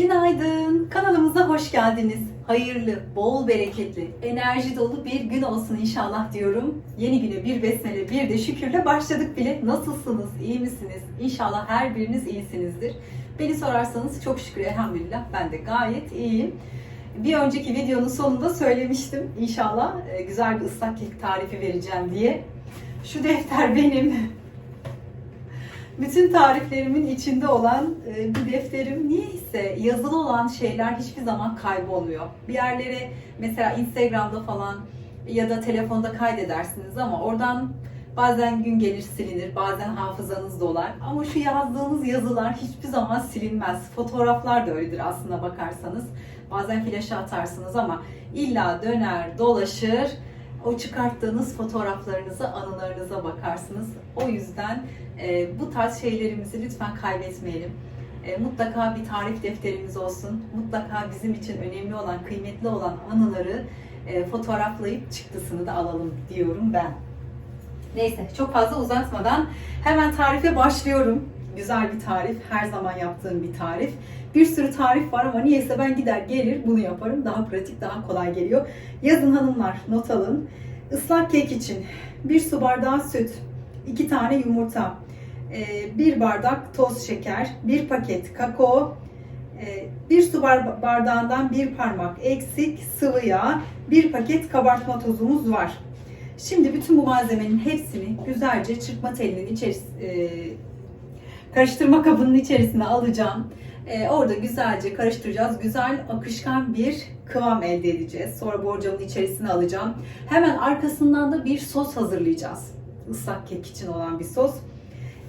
Günaydın. Kanalımıza hoş geldiniz. Hayırlı, bol bereketli, enerji dolu bir gün olsun inşallah diyorum. Yeni güne bir besmele, bir de şükürle başladık bile. Nasılsınız? İyi misiniz? İnşallah her biriniz iyisinizdir. Beni sorarsanız çok şükür elhamdülillah ben de gayet iyiyim. Bir önceki videonun sonunda söylemiştim. İnşallah e, güzel bir ıslak kek tarifi vereceğim diye. Şu defter benim. Bütün tariflerimin içinde olan e, bir defterim niyeyse yazılı olan şeyler hiçbir zaman kaybolmuyor. Bir yerlere mesela Instagram'da falan ya da telefonda kaydedersiniz ama oradan bazen gün gelir silinir, bazen hafızanız dolar. Ama şu yazdığınız yazılar hiçbir zaman silinmez. Fotoğraflar da öyledir aslında bakarsanız. Bazen flaşa atarsınız ama illa döner, dolaşır. O çıkarttığınız fotoğraflarınıza, anılarınıza bakarsınız. O yüzden e, bu tarz şeylerimizi lütfen kaybetmeyelim. E, mutlaka bir tarif defterimiz olsun. Mutlaka bizim için önemli olan, kıymetli olan anıları e, fotoğraflayıp çıktısını da alalım diyorum ben. Neyse çok fazla uzatmadan hemen tarife başlıyorum. Güzel bir tarif, her zaman yaptığım bir tarif. Bir sürü tarif var ama niyeyse ben gider gelir bunu yaparım. Daha pratik, daha kolay geliyor. Yazın hanımlar not alın. Islak kek için 1 su bardağı süt, 2 tane yumurta, 1 bardak toz şeker, 1 paket kakao, 1 su bar- bardağından 1 parmak eksik sıvı yağ, 1 paket kabartma tozumuz var. Şimdi bütün bu malzemenin hepsini güzelce çırpma telinin içerisine karıştırma kabının içerisine alacağım. Ee, orada güzelce karıştıracağız. Güzel akışkan bir kıvam elde edeceğiz. Sonra borcamın içerisine alacağım. Hemen arkasından da bir sos hazırlayacağız. Islak kek için olan bir sos.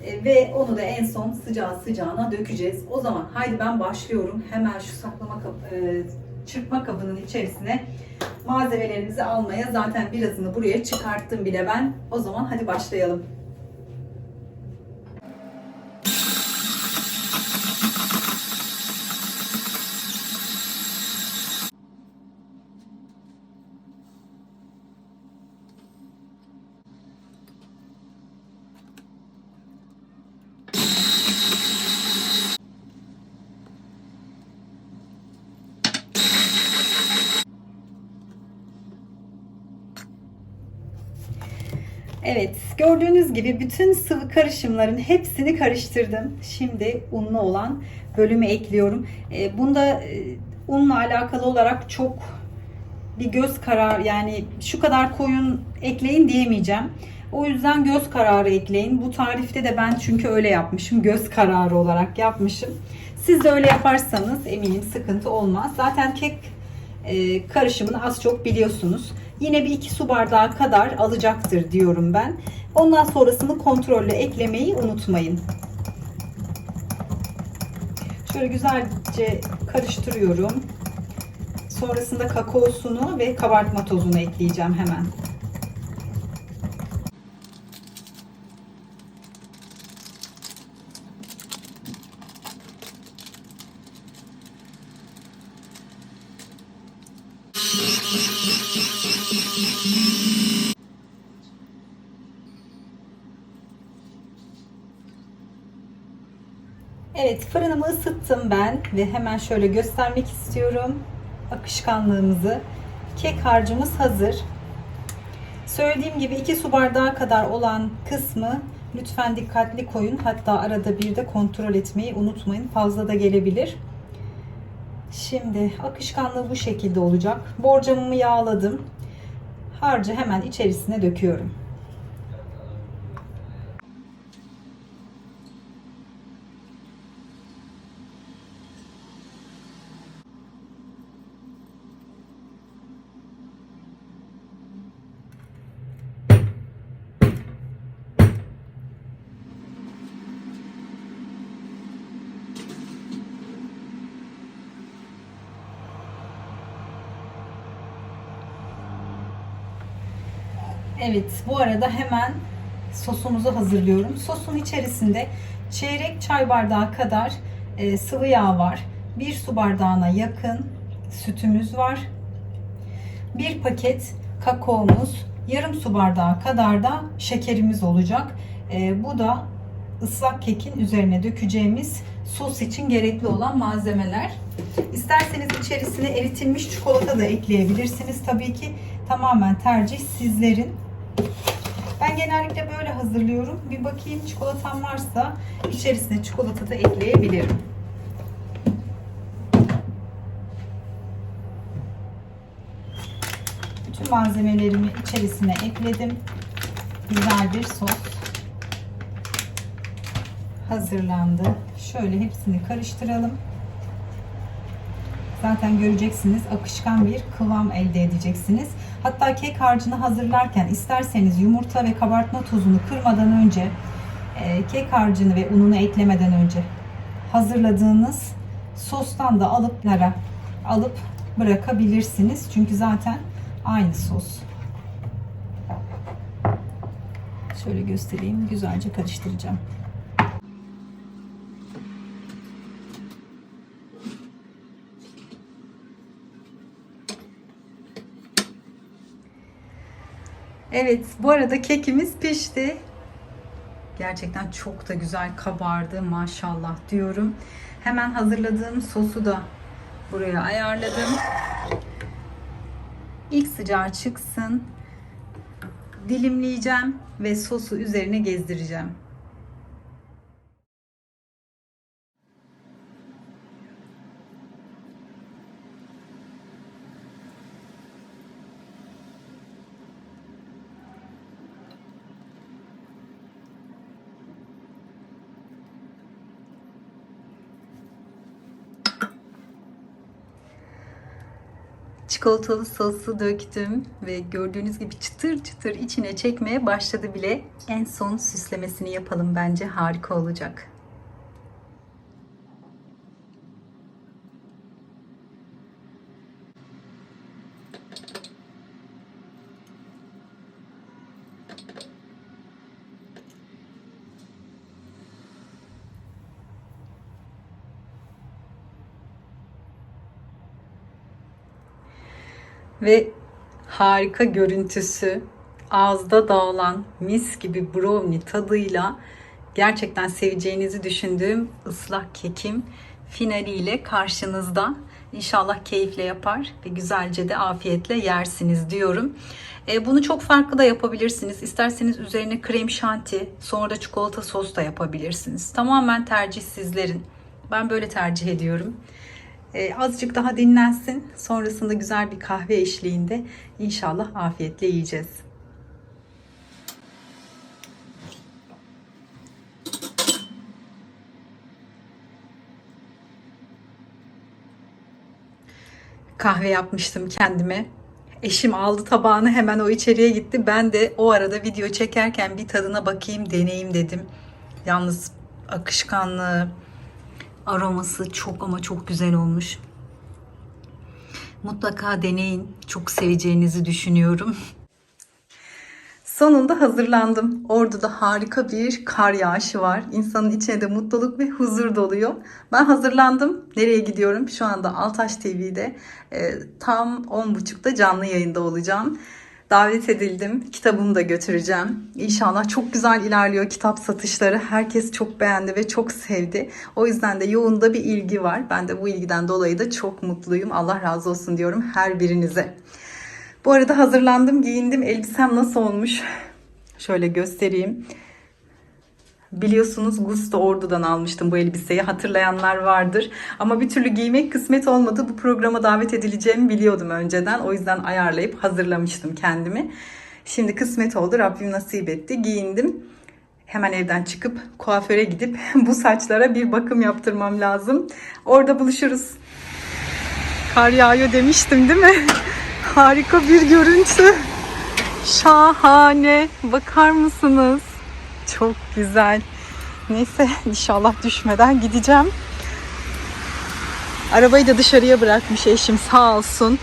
Ee, ve onu da en son sıcağı sıcağına dökeceğiz. O zaman haydi ben başlıyorum. Hemen şu saklama kap- e, çırpma kabının içerisine malzemelerimizi almaya. Zaten birazını buraya çıkarttım bile ben. O zaman hadi başlayalım. Evet, gördüğünüz gibi bütün sıvı karışımların hepsini karıştırdım. Şimdi unlu olan bölümü ekliyorum. E, Bunda e, unla alakalı olarak çok bir göz kararı yani şu kadar koyun ekleyin diyemeyeceğim. O yüzden göz kararı ekleyin. Bu tarifte de ben çünkü öyle yapmışım. Göz kararı olarak yapmışım. Siz de öyle yaparsanız eminim sıkıntı olmaz. Zaten kek e, karışımını az çok biliyorsunuz. Yine bir iki su bardağı kadar alacaktır diyorum ben. Ondan sonrasını kontrolle eklemeyi unutmayın. Şöyle güzelce karıştırıyorum. Sonrasında kakaosunu ve kabartma tozunu ekleyeceğim hemen. Fırınımı ısıttım ben ve hemen şöyle göstermek istiyorum akışkanlığımızı. Kek harcımız hazır. Söylediğim gibi 2 su bardağı kadar olan kısmı lütfen dikkatli koyun. Hatta arada bir de kontrol etmeyi unutmayın. Fazla da gelebilir. Şimdi akışkanlığı bu şekilde olacak. Borcamımı yağladım. Harcı hemen içerisine döküyorum. Evet, bu arada hemen sosumuzu hazırlıyorum. Sosun içerisinde çeyrek çay bardağı kadar e, sıvı yağ var. Bir su bardağına yakın sütümüz var. Bir paket kakaomuz, yarım su bardağı kadar da şekerimiz olacak. E, bu da ıslak kekin üzerine dökeceğimiz sos için gerekli olan malzemeler. İsterseniz içerisine eritilmiş çikolata da ekleyebilirsiniz. Tabii ki tamamen tercih sizlerin. Ben genellikle böyle hazırlıyorum. Bir bakayım çikolatam varsa içerisine çikolata da ekleyebilirim. Bütün malzemelerimi içerisine ekledim. Güzel bir sos hazırlandı. Şöyle hepsini karıştıralım. Zaten göreceksiniz akışkan bir kıvam elde edeceksiniz. Hatta kek harcını hazırlarken isterseniz yumurta ve kabartma tozunu kırmadan önce e, kek harcını ve ununu eklemeden önce hazırladığınız sostan da alıp lara alıp bırakabilirsiniz. Çünkü zaten aynı sos. Şöyle göstereyim. Güzelce karıştıracağım. Evet, bu arada kekimiz pişti. Gerçekten çok da güzel kabardı maşallah diyorum. Hemen hazırladığım sosu da buraya ayarladım. İlk sıcağı çıksın. Dilimleyeceğim ve sosu üzerine gezdireceğim. Çikolatalı sosu döktüm ve gördüğünüz gibi çıtır çıtır içine çekmeye başladı bile. En son süslemesini yapalım bence harika olacak. Ve harika görüntüsü, ağızda dağılan mis gibi brownie tadıyla gerçekten seveceğinizi düşündüğüm ıslak kekim finaliyle karşınızda. İnşallah keyifle yapar ve güzelce de afiyetle yersiniz diyorum. E, bunu çok farklı da yapabilirsiniz. İsterseniz üzerine krem şanti, sonra da çikolata sos da yapabilirsiniz. Tamamen tercih sizlerin. Ben böyle tercih ediyorum. E, azıcık daha dinlensin. Sonrasında güzel bir kahve eşliğinde inşallah afiyetle yiyeceğiz. Kahve yapmıştım kendime. Eşim aldı tabağını hemen o içeriye gitti. Ben de o arada video çekerken bir tadına bakayım, deneyeyim dedim. Yalnız akışkanlığı, aroması çok ama çok güzel olmuş. Mutlaka deneyin. Çok seveceğinizi düşünüyorum. Sonunda hazırlandım. Ordu'da harika bir kar yağışı var. İnsanın içine de mutluluk ve huzur doluyor. Ben hazırlandım. Nereye gidiyorum? Şu anda Altaş TV'de e, tam 10.30'da canlı yayında olacağım. Davet edildim. Kitabımı da götüreceğim. İnşallah çok güzel ilerliyor kitap satışları. Herkes çok beğendi ve çok sevdi. O yüzden de yoğun da bir ilgi var. Ben de bu ilgiden dolayı da çok mutluyum. Allah razı olsun diyorum her birinize. Bu arada hazırlandım, giyindim. Elbisem nasıl olmuş? Şöyle göstereyim. Biliyorsunuz Gusto Ordu'dan almıştım bu elbiseyi. Hatırlayanlar vardır. Ama bir türlü giymek kısmet olmadı. Bu programa davet edileceğimi biliyordum önceden. O yüzden ayarlayıp hazırlamıştım kendimi. Şimdi kısmet oldu. Rabbim nasip etti. Giyindim. Hemen evden çıkıp kuaföre gidip bu saçlara bir bakım yaptırmam lazım. Orada buluşuruz. Kar yağıyor demiştim değil mi? Harika bir görüntü. Şahane. Bakar mısınız? Çok güzel. Neyse inşallah düşmeden gideceğim. Arabayı da dışarıya bırakmış eşim sağ olsun.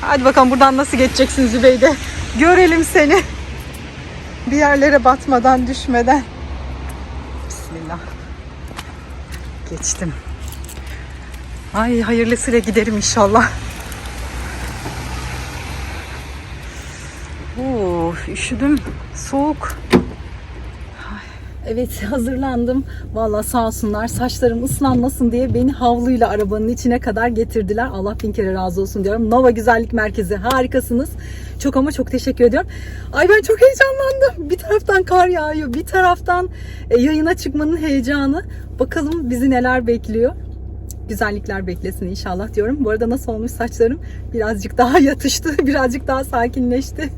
Hadi bakalım buradan nasıl geçeceksin Zübeyde. Görelim seni. Bir yerlere batmadan düşmeden. Bismillah. Geçtim. Ay hayırlısıyla giderim inşallah. Üşüdüm. Soğuk. Evet hazırlandım. Valla sağ olsunlar saçlarım ıslanmasın diye beni havluyla arabanın içine kadar getirdiler. Allah bin kere razı olsun diyorum. Nova Güzellik Merkezi harikasınız. Çok ama çok teşekkür ediyorum. Ay ben çok heyecanlandım. Bir taraftan kar yağıyor, bir taraftan e, yayına çıkmanın heyecanı. Bakalım bizi neler bekliyor. Güzellikler beklesin inşallah diyorum. Bu arada nasıl olmuş saçlarım? Birazcık daha yatıştı, birazcık daha sakinleşti.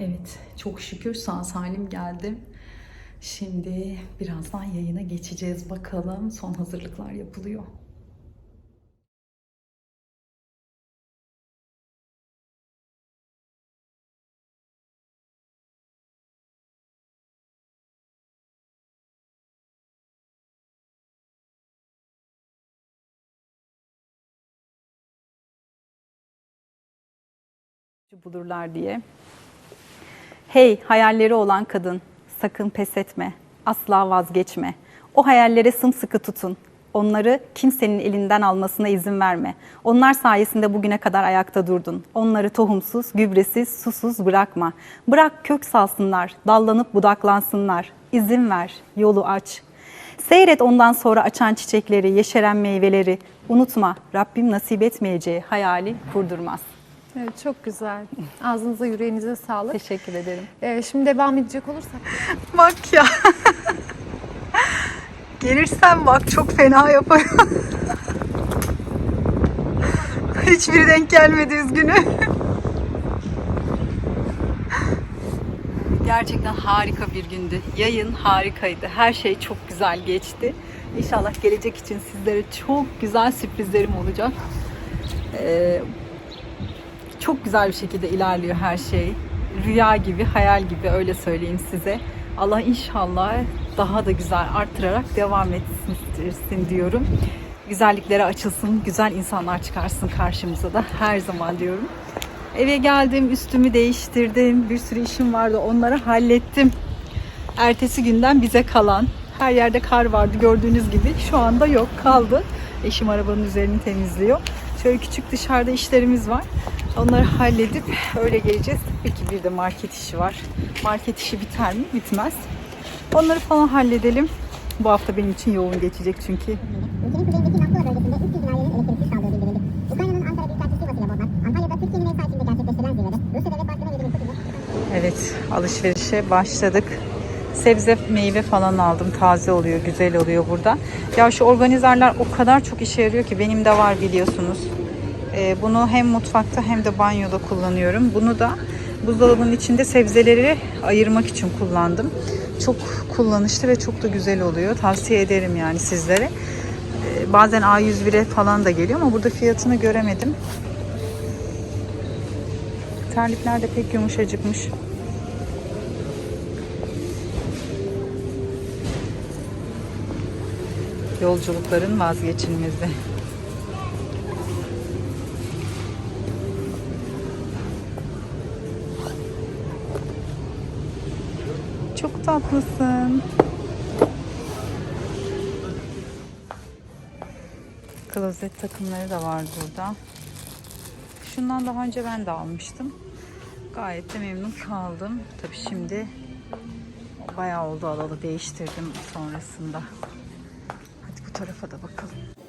Evet, çok şükür sağ salim geldim. Şimdi birazdan yayına geçeceğiz bakalım. Son hazırlıklar yapılıyor. bulurlar diye. Hey hayalleri olan kadın, sakın pes etme, asla vazgeçme. O hayallere sımsıkı tutun. Onları kimsenin elinden almasına izin verme. Onlar sayesinde bugüne kadar ayakta durdun. Onları tohumsuz, gübresiz, susuz bırakma. Bırak kök salsınlar, dallanıp budaklansınlar. İzin ver, yolu aç. Seyret ondan sonra açan çiçekleri, yeşeren meyveleri. Unutma, Rabbim nasip etmeyeceği hayali kurdurmaz. Evet, çok güzel. Ağzınıza yüreğinize sağlık. Teşekkür ederim. Ee, şimdi devam edecek olursak. Bak ya. Gelirsen bak çok fena yaparım. Hiçbiri denk gelmedi üzgünü. Gerçekten harika bir gündü. Yayın harikaydı. Her şey çok güzel geçti. İnşallah gelecek için sizlere çok güzel sürprizlerim olacak. Ee, çok güzel bir şekilde ilerliyor her şey. Rüya gibi, hayal gibi öyle söyleyeyim size. Allah inşallah daha da güzel arttırarak devam etsin diyorum. Güzelliklere açılsın, güzel insanlar çıkarsın karşımıza da her zaman diyorum. Eve geldim, üstümü değiştirdim. Bir sürü işim vardı, onları hallettim. Ertesi günden bize kalan, her yerde kar vardı gördüğünüz gibi. Şu anda yok, kaldı. Eşim arabanın üzerini temizliyor. Şöyle küçük dışarıda işlerimiz var. Onları halledip öyle geleceğiz. Peki bir de market işi var. Market işi biter mi? Bitmez. Onları falan halledelim. Bu hafta benim için yoğun geçecek çünkü. Ülkenin kuzeyindeki Nankova bölgesinde 300 binayerin elektriksiz kaldığı bildirildi. Ukrayna'nın Ankara Büyükelçisi Vasile Bozmak, Antalya'da Türkiye'nin ev sahipliğinde gerçekleştirilen zirvede Rusya Devlet Başkanı Vladimir Putin'in Evet, alışverişe başladık. Sebze, meyve falan aldım. Taze oluyor, güzel oluyor burada. Ya şu organizerler o kadar çok işe yarıyor ki benim de var biliyorsunuz. Ee, bunu hem mutfakta hem de banyoda kullanıyorum. Bunu da buzdolabının içinde sebzeleri ayırmak için kullandım. Çok kullanışlı ve çok da güzel oluyor. Tavsiye ederim yani sizlere. Ee, bazen A101'e falan da geliyor ama burada fiyatını göremedim. Terlikler de pek yumuşacıkmış. Yolculukların vazgeçilmezi. Çok tatlısın. Klozet takımları da var burada. Şundan daha önce ben de almıştım. Gayet de memnun kaldım. Tabii şimdi bayağı oldu alalı değiştirdim sonrasında. Tarafa da bakalım.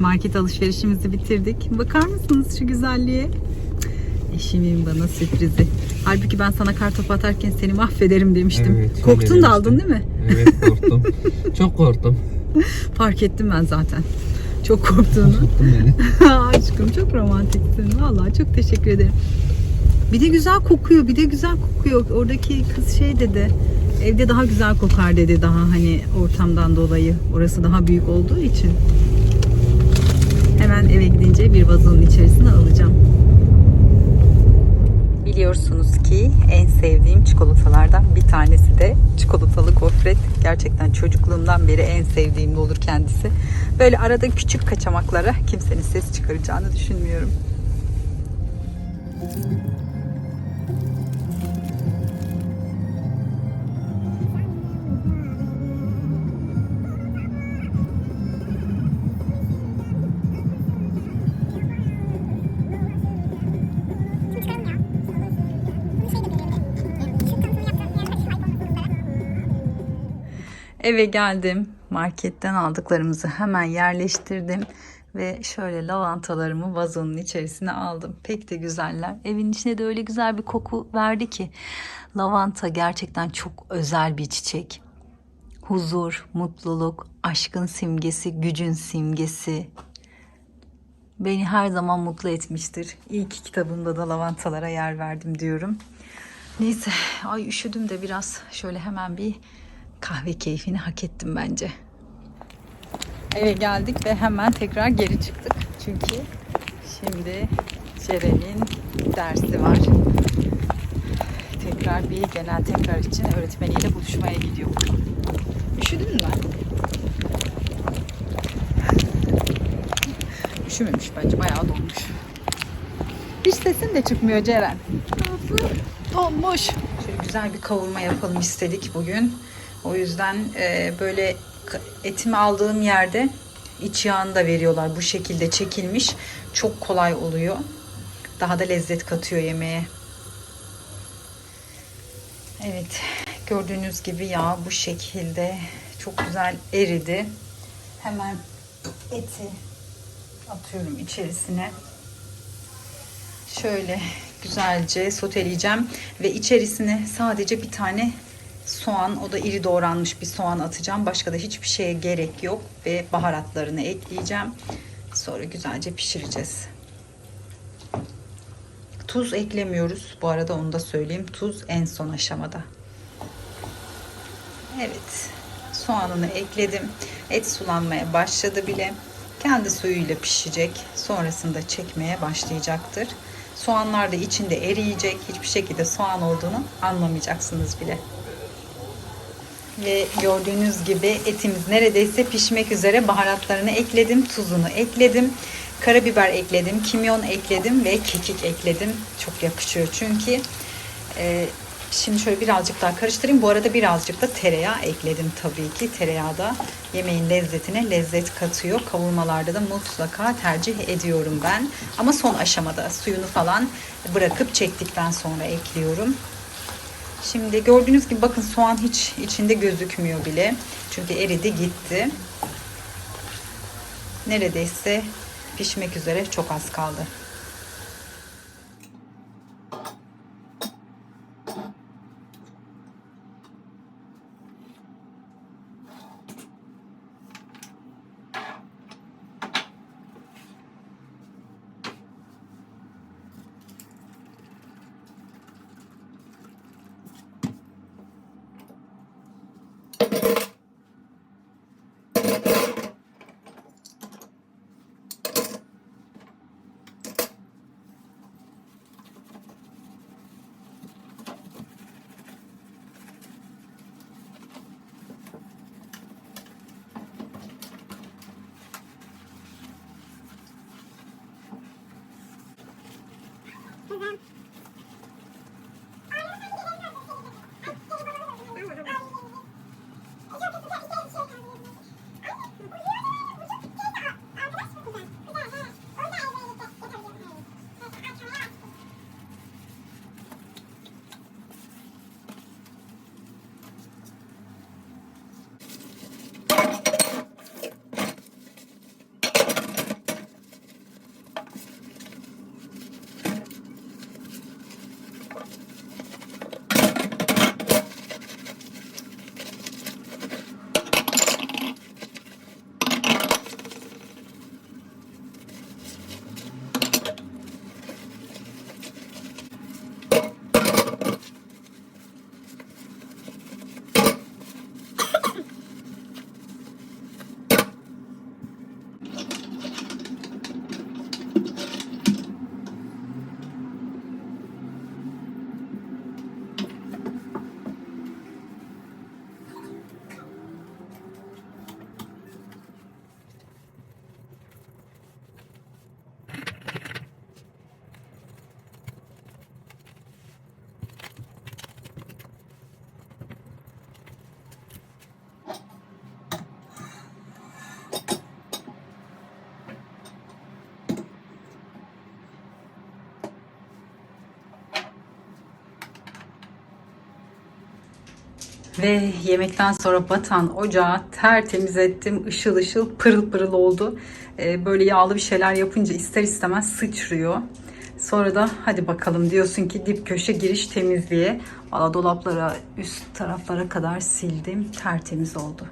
Market alışverişimizi bitirdik. Bakar mısınız şu güzelliğe? Eşimin bana sürprizi. Halbuki ben sana kartopu atarken seni mahvederim demiştim. Evet, Korktun da aldın değil mi? Evet korktum. Çok korktum. Fark ettim ben zaten. Çok korktuğunu. Korktum beni. Aşkım çok romantiksin. Vallahi çok teşekkür ederim. Bir de güzel kokuyor. Bir de güzel kokuyor. Oradaki kız şey dedi. Evde daha güzel kokar dedi daha hani ortamdan dolayı. Orası daha büyük olduğu için. Hemen eve gidince bir vazonun içerisine alacağım. Biliyorsunuz ki en sevdiğim çikolatalardan bir tanesi de çikolatalı gofret. Gerçekten çocukluğumdan beri en sevdiğim olur kendisi. Böyle arada küçük kaçamaklara kimsenin ses çıkaracağını düşünmüyorum. Eve geldim. Marketten aldıklarımızı hemen yerleştirdim. Ve şöyle lavantalarımı vazonun içerisine aldım. Pek de güzeller. Evin içine de öyle güzel bir koku verdi ki. Lavanta gerçekten çok özel bir çiçek. Huzur, mutluluk, aşkın simgesi, gücün simgesi. Beni her zaman mutlu etmiştir. İlk kitabımda da lavantalara yer verdim diyorum. Neyse, ay üşüdüm de biraz şöyle hemen bir kahve keyfini hak ettim bence. Eve geldik ve hemen tekrar geri çıktık. Çünkü şimdi Ceren'in dersi var. Tekrar bir genel tekrar için öğretmeniyle buluşmaya gidiyor. Üşüdün mü? Üşümemiş bence bayağı donmuş. Hiç sesin de çıkmıyor Ceren. Donmuş. Şöyle güzel bir kavurma yapalım istedik bugün. O yüzden e, böyle etimi aldığım yerde iç yağını da veriyorlar. Bu şekilde çekilmiş. Çok kolay oluyor. Daha da lezzet katıyor yemeğe. Evet. Gördüğünüz gibi yağ bu şekilde çok güzel eridi. Hemen eti atıyorum içerisine. Şöyle güzelce soteleyeceğim ve içerisine sadece bir tane soğan, o da iri doğranmış bir soğan atacağım. Başka da hiçbir şeye gerek yok ve baharatlarını ekleyeceğim. Sonra güzelce pişireceğiz. Tuz eklemiyoruz. Bu arada onu da söyleyeyim. Tuz en son aşamada. Evet. Soğanını ekledim. Et sulanmaya başladı bile. Kendi suyuyla pişecek. Sonrasında çekmeye başlayacaktır. Soğanlar da içinde eriyecek. Hiçbir şekilde soğan olduğunu anlamayacaksınız bile. Ve gördüğünüz gibi etimiz neredeyse pişmek üzere baharatlarını ekledim, tuzunu ekledim, karabiber ekledim, kimyon ekledim ve kekik ekledim. Çok yakışıyor çünkü. Ee, şimdi şöyle birazcık daha karıştırayım. Bu arada birazcık da tereyağı ekledim tabii ki. Tereyağı da yemeğin lezzetine lezzet katıyor. Kavurmalarda da mutlaka tercih ediyorum ben. Ama son aşamada suyunu falan bırakıp çektikten sonra ekliyorum. Şimdi gördüğünüz gibi bakın soğan hiç içinde gözükmüyor bile. Çünkü eridi gitti. Neredeyse pişmek üzere çok az kaldı. everyone. Ve yemekten sonra batan ocağı tertemiz ettim. Işıl ışıl pırıl pırıl oldu. Ee, böyle yağlı bir şeyler yapınca ister istemez sıçrıyor. Sonra da hadi bakalım diyorsun ki dip köşe giriş temizliğe. Valla dolaplara üst taraflara kadar sildim. Tertemiz oldu.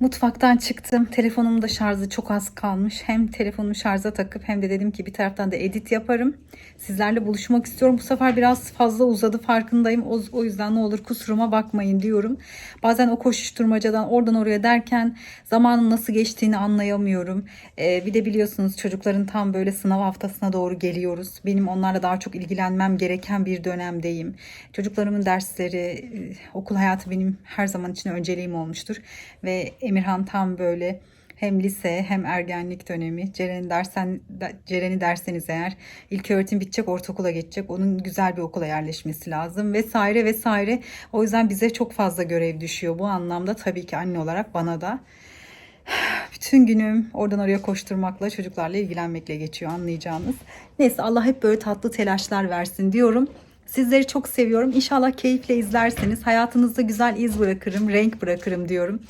Mutfaktan çıktım. Telefonumun da şarjı çok az kalmış. Hem telefonumu şarja takıp hem de dedim ki bir taraftan da edit yaparım. Sizlerle buluşmak istiyorum. Bu sefer biraz fazla uzadı farkındayım. O, o yüzden ne olur kusuruma bakmayın diyorum. Bazen o koşuşturmacadan oradan oraya derken zamanın nasıl geçtiğini anlayamıyorum. Ee, bir de biliyorsunuz çocukların tam böyle sınav haftasına doğru geliyoruz. Benim onlarla daha çok ilgilenmem gereken bir dönemdeyim. Çocuklarımın dersleri, e, okul hayatı benim her zaman için önceliğim olmuştur. Ve Emirhan tam böyle hem lise hem ergenlik dönemi. Ceren'i dersen de- Ceren'i derseniz eğer ilk öğretim bitecek, ortaokula geçecek. Onun güzel bir okula yerleşmesi lazım vesaire vesaire. O yüzden bize çok fazla görev düşüyor bu anlamda tabii ki anne olarak bana da. Bütün günüm oradan oraya koşturmakla, çocuklarla ilgilenmekle geçiyor anlayacağınız. Neyse Allah hep böyle tatlı telaşlar versin diyorum. Sizleri çok seviyorum. İnşallah keyifle izlerseniz hayatınızda güzel iz bırakırım, renk bırakırım diyorum.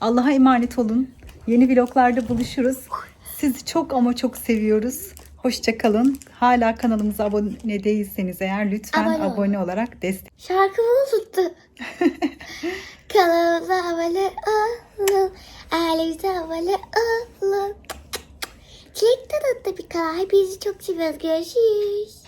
Allah'a emanet olun. Yeni vloglarda buluşuruz. Sizi çok ama çok seviyoruz. Hoşça kalın. Hala kanalımıza abone değilseniz eğer lütfen Abone abone olarak destek Şarkımı tuttu. Kanalımıza abone olun. Ailemize abone olun. Çilek tadında bir kanal. Hepinizi çok seviyoruz. Görüşürüz.